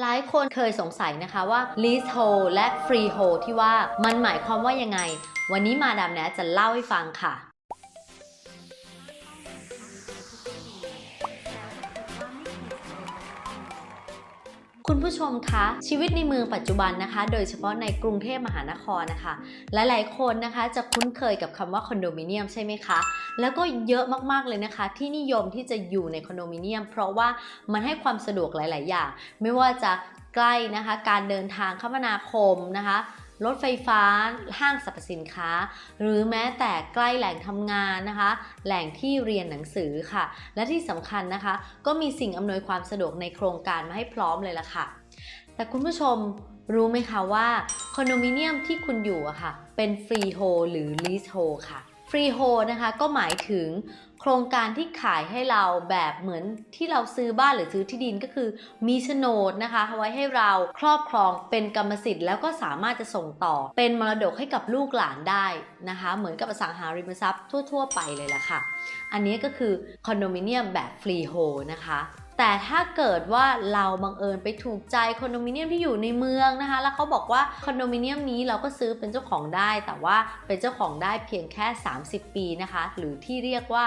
หลายคนเคยสงสัยนะคะว่า leasehold และ freehold ที่ว่ามันหมายความว่ายังไง วันนี้มาดามแนทจะเล่าให้ฟังค่ะ คุณผู้ชมคะชีวิตในเมืองปัจจุบันนะคะ โดยเฉพาะในกรุงเทพมหานครนะคะหลาย ๆ คนนะคะจะคุ้นเคยกับคำว่าคอนโดมิเนียมใช่ไหมคะแล้วก็เยอะมากๆเลยนะคะ ที่นิยมที่จะอยู่ในคอนโดมิเนียม เพราะว่ามันให้ความสะดวกหลาย ๆ อย่าง ไม่ว่าจะใกล้นะคะ การเดินทางคมนาคมนะคะ รถไฟฟ้า ห้างสรรพสินค้า หรือแม้แต่ใกล้แหล่งทำงานนะคะ แหล่งที่เรียนหนังสือค่ะ และที่สำคัญนะคะ ก็มีสิ่งอำนวยความสะดวกในโครงการมาให้พร้อมเลยล่ะค่ะ แต่คุณผู้ชมรู้ไหมคะว่าคอนโดมิเนียมที่คุณอยู่อะค่ะ เป็นฟรีโฮหรือลีสโฮค่ะ รีโฮนะคะก็หมายถึงโครงการที่ขายให้เราแบบเหมือนที่เราซื้อบ้านหรือซื้อที่ดินก็คือ มีโฉนดนะคะไว้ให้เราครอบครองเป็นกรรมสิทธิ์ แล้วก็สามารถจะส่งต่อเป็นมรดกให้กับลูกหลานได้นะคะ เหมือนกับอสังหาริมทรัพย์ทั่ว ๆ ไปเลยล่ะค่ะ อันนี้ก็คือคอนโดมิเนียมแบบฟรีโฮนะคะ แต่ถ้าเกิดว่าเราบังเอิญไปถูกใจคอนโดมิเนียมที่อยู่ในเมืองนะคะ แล้วเขาบอกว่าคอนโดมิเนียมนี้เราก็ซื้อเป็นเจ้าของได้ แต่ว่าเป็นเจ้าของได้เพียงแค่ 30 ปีนะคะ หรือที่เรียกว่า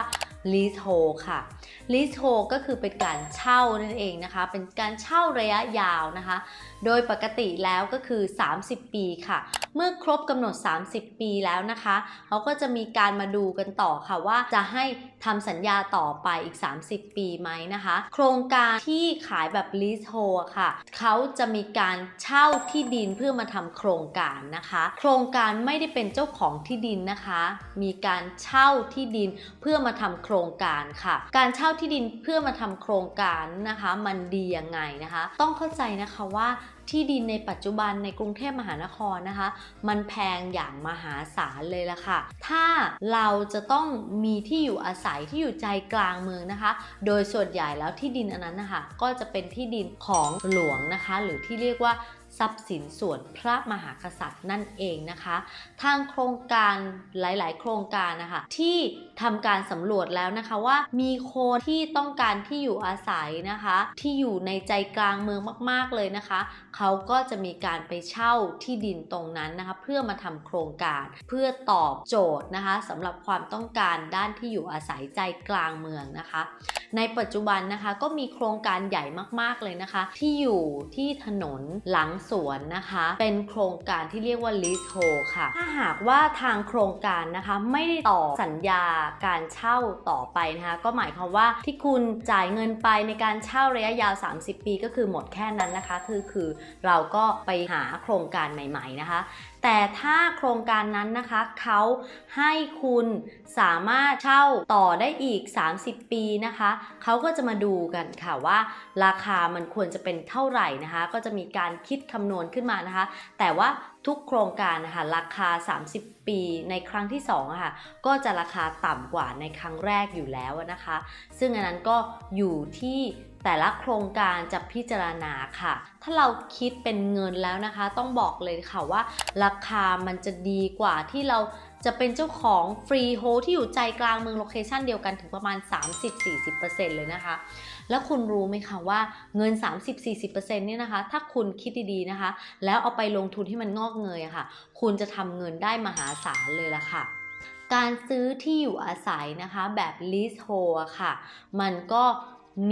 leasehold ค่ะ leasehold ก็คือเป็นการเช่านั่นเองนะคะ เป็นการเช่าระยะยาวนะคะ โดยปกติแล้วก็คือ 30 ปีค่ะ เมื่อครบกำหนด 30 ปีแล้วนะคะ เขาก็จะมีการมาดูกันต่อค่ะว่าจะให้ทำสัญญาต่อไปอีก 30 ปีไหมนะคะ โครงการที่ขายแบบ leasehold ค่ะ เขาจะมีการเช่าที่ดินเพื่อมาทำโครงการนะคะ โครงการไม่ได้เป็นเจ้าของที่ดินนะคะ มีการเช่าที่ดินเพื่อมาทำโครงการค่ะ การเช่าที่ดินเพื่อมาทำโครงการนะคะ มันดียังไงนะคะ ต้องเข้าใจนะคะว่าที่ดินในปัจจุบันในกรุงเทพมหานครนะคะ มันแพงอย่างมหาศาลเลยล่ะค่ะ ถ้าเราจะต้องมีที่อยู่อาศศัยที่อยู่ใจกลางเมืองนะคะ โดยส่วนใหญ่แล้วที่ดินอันนั้นนะคะก็จะเป็นที่ดินของหลวงนะคะ หรือที่เรียกว่า ทรัพย์สินส่วนพระมหากษัตริย์นั่นเองนะคะ ทางโครงการหลาย ๆ โครงการนะคะที่ทำการสำรวจแล้วนะคะว่ามีคนที่ต้องการที่อยู่อาศัยนะคะ ที่อยู่ในใจกลางเมืองมาก ๆ เลยนะคะ เขาก็จะมีการไปเช่าที่ดินตรงนั้นนะคะ เพื่อมาทำโครงการเพื่อตอบโจทย์นะคะสำหรับความต้องการด้านที่อยู่อาศัยใจกลางเมืองนะคะ ในปัจจุบันนะคะก็มีโครงการใหญ่มาก ๆ เลยนะคะ ที่อยู่ที่ถนนหลังสวนนะคะ เป็นโครงการที่เรียกว่า leasehold ค่ะ ถ้าหากว่าทางโครงการนะคะไม่ได้ต่อสัญญาการเช่าต่อไปนะคะ ก็หมายความว่าที่คุณจ่ายเงินไปในการเช่าระยะยาว 30 ปี ก็คือหมดแค่นั้นนะคะ คือคือเราก็ไปหาโครงการใหม่ ๆนะคะ แต่ถ้าโครงการนั้นนะคะเขาให้คุณสามารถเช่าต่อได้อีก 30 ปีนะคะเขาก็จะมาดูกันค่ะว่าราคามันควรจะเป็นเท่าไหร่นะคะ ก็จะมีการคิดคำนวณขึ้นมานะคะ แต่ว่าทุกโครงการนะคะราคา 30 ปีในครั้งที่2อะค่ะก็จะราคาต่ำกว่าในครั้งแรกอยู่แล้วนะคะ ซึ่งอันนั้นก็อยู่ที่ แต่ละโครงการจะพิจารณาค่ะ ถ้าเราคิดเป็นเงินแล้วนะคะ ต้องบอกเลยค่ะว่า ราคามันจะดีกว่าที่เราจะเป็นเจ้าของฟรีโฮที่อยู่ใจกลางเมืองโลเคชันเดียวกันถึงประมาณ 30-40%เลยนะคะ แล้วคุณรู้ไหมคะว่าเงิน 30-40%เนี่ยนะคะ ถ้าคุณคิดดีๆนะคะ แล้วเอาไปลงทุนให้มันงอกเงยอะค่ะ คุณจะทำเงินได้มหาศาลเลยละค่ะการซื้อที่อยู่อาศัยนะคะแบบ leasehold ค่ะ มันก็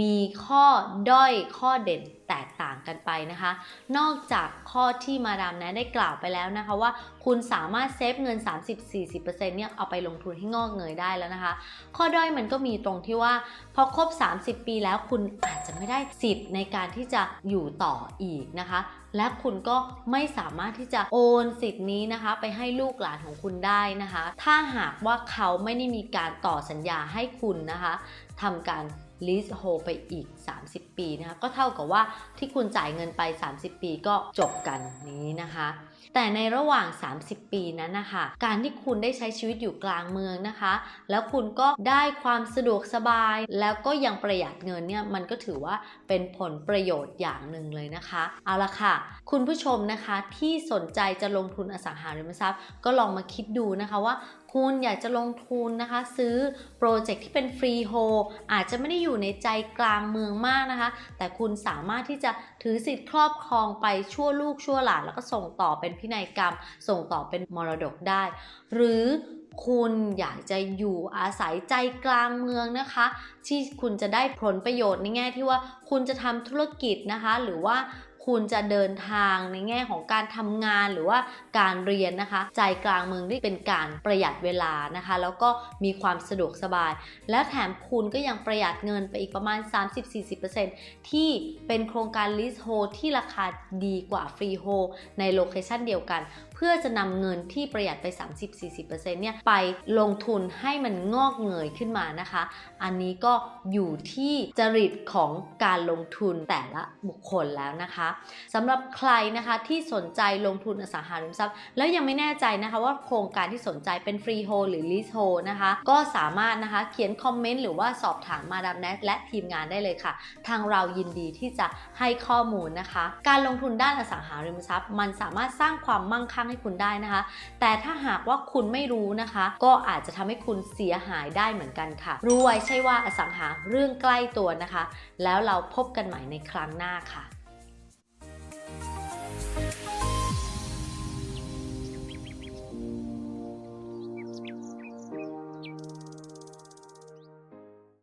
มีข้อด้อยข้อเด่น แตกต่างกันไปนะคะ นอกจากข้อที่มาดามแนะได้กล่าวไปแล้วนะคะว่า คุณสามารถเซฟเงิน 30-40%เนี่ยเอาไปลงทุนให้งอกเงยได้แล้วนะคะ ข้อด้อยมันก็มีตรงที่ว่าพอครบ 30 ปีแล้วคุณอาจจะไม่ได้สิทธิ์ในการที่จะอยู่ต่ออีกนะคะ และคุณก็ไม่สามารถที่จะโอนสิทธิ์นี้นะคะ ไปให้ลูกหลานของคุณได้นะคะ ถ้าหากว่าเขาไม่ได้มีการต่อสัญญาให้คุณนะคะทำการ lease hold ไปอีก 30 ปีนะคะ ก็เท่ากับว่าที่คุณจ่ายเงินไป 30 ปีก็จบกันนี้นะคะ แต่ในระหว่าง 30 ปีนั้นนะคะการที่คุณได้ใช้ชีวิตอยู่กลางเมืองนะคะ แล้วคุณก็ได้ความสะดวกสบาย แล้วก็ยังประหยัดเงินเนี่ยมันก็ถือว่าเป็นผลประโยชน์อย่างหนึ่งเลยนะคะ เอาละค่ะ คุณผู้ชมนะคะที่สนใจจะลงทุนอสังหาริมทรัพย์ ก็ลองมาคิดดูนะคะว่าคุณอยากจะลงทุนนะคะ ซื้อโปรเจกต์ที่เป็นฟรีโฮอาจจะไม่ได้อยู่ในใจกลางเมืองมากนะคะ แต่คุณสามารถที่จะถือสิทธิ์ครอบครองไปชั่วลูกชั่วหลาน แล้วก็ส่งต่อเป็นพินัยกรรม ส่งต่อเป็นมรดกได้ หรือคุณอยากจะอยู่อาศัยใจกลางเมืองนะคะ ที่คุณจะได้ผลประโยชน์ในแง่ที่ว่าคุณจะทำธุรกิจนะคะ หรือว่า คุณจะเดินทางในแง่ของการทำงานหรือว่าการเรียนนะคะ ใจกลางเมืองที่เป็นการประหยัดเวลานะคะ แล้วก็มีความสะดวกสบาย และแถมคุณก็ยังประหยัดเงินไปอีกประมาณ 30-40%ที่เป็นโครงการลิสโฮที่ราคาดีกว่าฟรีโฮในโลเคชันเดียวกัน เพื่อจะนำเงินที่ประหยัดไป 30-40%เนี่ยไปลงทุนให้มันงอกเงยขึ้นมานะคะ อันนี้ก็อยู่ที่จริตของการลงทุนแต่ละบุคคลแล้วนะคะสำหรับใครนะคะที่สนใจลงทุนอสังหาริมทรัพย์ แล้วยังไม่แน่ใจนะคะว่าโครงการที่สนใจเป็นฟรีโฮหรือลีสโฮนะคะ ก็สามารถนะคะเขียนคอมเมนต์หรือว่าสอบถามมาดามแนทและทีมงานได้เลยค่ะ ทางเรายินดีที่จะให้ข้อมูลนะคะ การลงทุนด้านอสังหาริมทรัพย์ มันสามารถสร้างความมั่งคั่งให้คุณได้นะคะ แต่ถ้าหากว่าคุณไม่รู้นะคะ ก็อาจจะทำให้คุณเสียหายได้เหมือนกันค่ะ รวยใช่ว่าอสังหาเรื่องใกล้ตัวนะคะ แล้วเราพบกันใหม่ในครั้งหน้าค่ะ